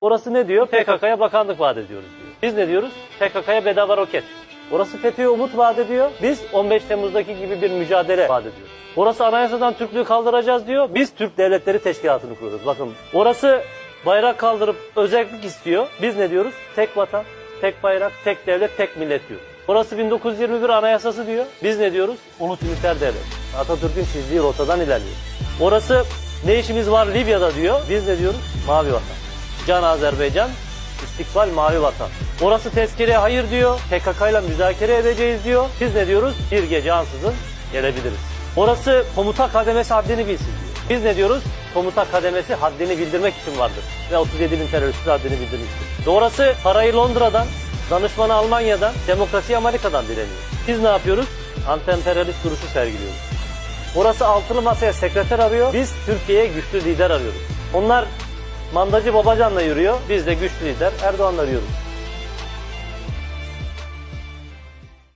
Orası ne diyor? PKK'ya bakanlık vaat ediyoruz diyor. Biz ne diyoruz? PKK'ya bedava roket. Orası FETÖ'ye umut vaat ediyor. Biz 15 Temmuz'daki gibi bir mücadele vaat ediyoruz. Orası anayasadan Türklüğü kaldıracağız diyor. Biz Türk Devletleri Teşkilatı'nı kuruyoruz. Bakın orası bayrak kaldırıp özellik istiyor. Biz ne diyoruz? Tek vatan, tek bayrak, tek devlet, tek millet diyor. Orası 1921 anayasası diyor. Biz ne diyoruz? Ulus üniter devlet. Atatürk'ün çizdiği rotadan ilerliyor. Orası ne işimiz var Libya'da diyor. Biz ne diyoruz? Mavi vatan. Can Azerbaycan, istikbal mavi vatan. Orası tezkereye hayır diyor. PKK ile müzakere edeceğiz diyor. Biz ne diyoruz? Bir gece ansızın gelebiliriz. Orası komuta kademesi haddini bilsin diyor. Biz ne diyoruz? Komuta kademesi haddini bildirmek için vardır. Ve 37 bin teröristin haddini bildirmiştir. Orası parayı Londra'dan, danışmanı Almanya'dan, demokrasiyi Amerika'dan dileniyor. Biz ne yapıyoruz? Anti-emperyalist duruşu sergiliyoruz. Orası altılı masaya sekreter arıyor. Biz Türkiye'ye güçlü lider arıyoruz. Onlar mandacı Babacan'la yürüyor. Biz de güçlü lider Erdoğan'la yürüyoruz.